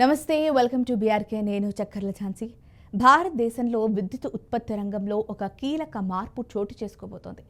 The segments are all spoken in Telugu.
నమస్తే వెల్కమ్ టు బీఆర్కే నేను చక్కర్ల ఝాన్సీ. భారతదేశంలో విద్యుత్ ఉత్పత్తి రంగంలో ఒక కీలక మార్పు చోటు చేసుకోబోతోంది.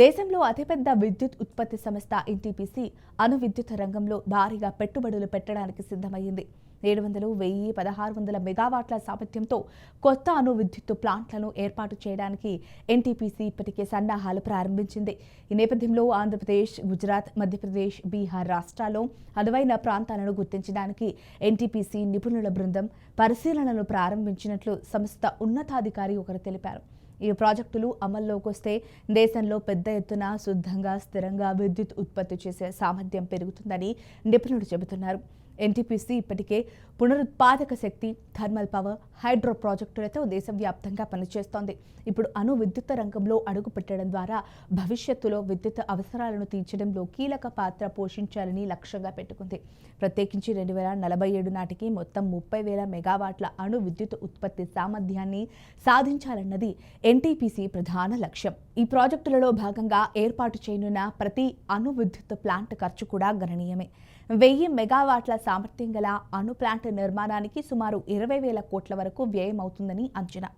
దేశంలో అతిపెద్ద విద్యుత్ ఉత్పత్తి సంస్థ ఎన్టీపీసీ అణు విద్యుత్ రంగంలో భారీగా పెట్టుబడులు పెట్టడానికి సిద్ధమైంది ఏడు వందలు వెయ్యి పదహారు వందల మెగావాట్ల సామర్థ్యంతో కొత్త అణు విద్యుత్ ప్లాంట్లను ఏర్పాటు చేయడానికి ఎన్టీపీసీ ఇప్పటికే సన్నాహాలు ప్రారంభించింది. ఈ నేపథ్యంలో ఆంధ్రప్రదేశ్ గుజరాత్ మధ్యప్రదేశ్ బీహార్ రాష్ట్రాల్లో అనువైన ప్రాంతాలను గుర్తించడానికి ఎన్టీపీసీ నిపుణుల బృందం పరిశీలనలు ప్రారంభించినట్లు సంస్థ ఉన్నతాధికారి ఒకరు తెలిపారు. ఈ ప్రాజెక్టులు అమల్లోకి వస్తే దేశంలో పెద్ద ఎత్తున శుద్ధంగా స్థిరంగా విద్యుత్ ఉత్పత్తి చేసే సామర్థ్యం పెరుగుతుందని నిపుణులు చెబుతున్నారు. ఎన్టీపీసీ ఇప్పటికే పునరుత్పాదక శక్తి థర్మల్ పవర్ హైడ్రో ప్రాజెక్టులతో దేశవ్యాప్తంగా పనిచేస్తోంది. ఇప్పుడు అణు విద్యుత్ రంగంలో అడుగు పెట్టడం ద్వారా భవిష్యత్తులో విద్యుత్ అవసరాలను తీర్చడంలో కీలక పాత్ర పోషించాలని లక్ష్యంగా పెట్టుకుంది. ప్రత్యేకించి రెండు వేల నలభై ఏడు నాటికి మొత్తం ముప్పై వేల మెగావాట్ల అణు విద్యుత్ ఉత్పత్తి సామర్థ్యాన్ని సాధించాలన్నది ఎన్టీపీసీ ప్రధాన లక్ష్యం. ఈ ప్రాజెక్టులలో భాగంగా ఏర్పాటు చేయనున్న ప్రతి అణు విద్యుత్ ప్లాంట్ ఖర్చు కూడా గణనీయమే. వెయ్యి మెగావాట్ల సామర్థ్యం గల అణు ప్లాంట్ నిర్మాణానికి సుమారు ఇరవై వేల కోట్ల వరకు వ్యయం అవుతుందని అంచనా.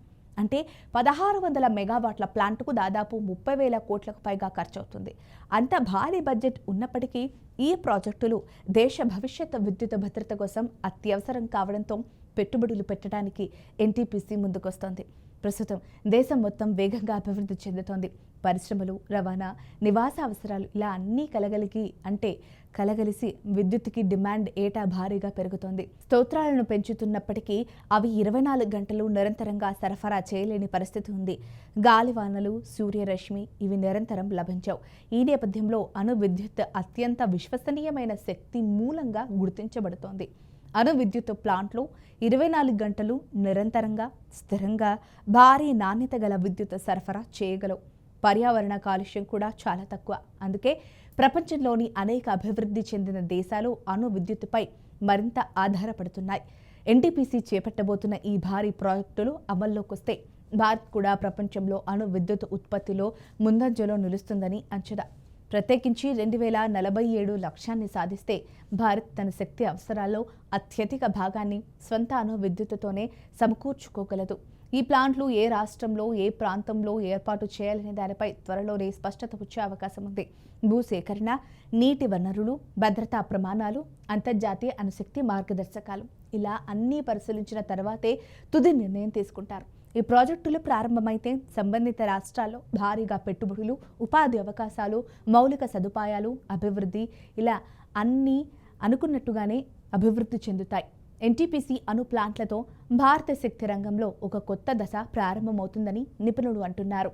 అంటే పదహారు వందల మెగావాట్ల ప్లాంట్కు దాదాపు ముప్పై వేల కోట్లకు పైగా ఖర్చవుతుంది. అంత భారీ బడ్జెట్ ఉన్నప్పటికీ ఈ ప్రాజెక్టులు దేశ భవిష్యత్ విద్యుత్ భద్రత కోసం అత్యవసరం కావడంతో పెట్టుబడులు పెట్టడానికి ఎన్టీపీసీ ముందుకొస్తోంది. ప్రస్తుతం దేశం మొత్తం వేగంగా అభివృద్ధి చెందుతోంది. పరిశ్రమలు రవాణా నివాస అవసరాలు ఇలా అన్నీ కలగలిగి అంటే కలగలిసి విద్యుత్కి డిమాండ్ ఏటా భారీగా పెరుగుతోంది. స్తోత్రాలను పెంచుతున్నప్పటికీ అవి ఇరవై నాలుగు గంటలు నిరంతరంగా సరఫరా చేయలేని పరిస్థితి ఉంది. గాలివానలు సూర్యరశ్మి ఇవి నిరంతరం లభించవు. ఈ నేపథ్యంలో అణు విద్యుత్ అత్యంత విశ్వసనీయమైన శక్తి మూలంగా గుర్తించబడుతోంది. అణు విద్యుత్ ప్లాంట్లు ఇరవై నాలుగు గంటలు నిరంతరంగా స్థిరంగా భారీ నాణ్యత గల విద్యుత్ సరఫరా చేయగలవు. పర్యావరణ కాలుష్యం కూడా చాలా తక్కువ. అందుకే ప్రపంచంలోని అనేక అభివృద్ధి చెందిన దేశాలు అణు విద్యుత్తుపై మరింత ఆధారపడుతున్నాయి. ఎన్టీపీసీ చేపట్టబోతున్న ఈ భారీ ప్రాజెక్టులు అమల్లోకి వస్తే భారత్ కూడా ప్రపంచంలో అణు విద్యుత్ ఉత్పత్తిలో ముందంజలో నిలుస్తుందని అంచనా. ప్రత్యేకించి రెండు వేల నలభై ఏడు లక్ష్యాన్ని సాధిస్తే భారత్ తన శక్తి అవసరాల్లో అత్యధిక భాగాన్ని స్వంత అణు విద్యుత్తుతోనే సమకూర్చుకోగలదు. ఈ ప్లాంట్లు ఏ రాష్ట్రంలో ఏ ప్రాంతంలో ఏర్పాటు చేయాలనే దానిపై త్వరలోనే స్పష్టత వచ్చే అవకాశం ఉంది. భూసేకరణ నీటి వనరులు భద్రతా ప్రమాణాలు అంతర్జాతీయ అణుశక్తి మార్గదర్శకాలు ఇలా అన్నీ పరిశీలించిన తర్వాతే తుది నిర్ణయం తీసుకుంటారు. ఈ ప్రాజెక్టులు ప్రారంభమైతే సంబంధిత రాష్ట్రాల్లో భారీగా పెట్టుబడులు ఉపాధి అవకాశాలు మౌలిక సదుపాయాలు అభివృద్ధి ఇలా అన్నీ అనుకున్నట్టుగానే అభివృద్ధి చెందుతాయి. ఎన్టీపీసీ అణు ప్లాంట్లతో భారత శక్తి రంగంలో ఒక కొత్త దశ ప్రారంభమవుతుందని నిపుణులు అంటున్నారు.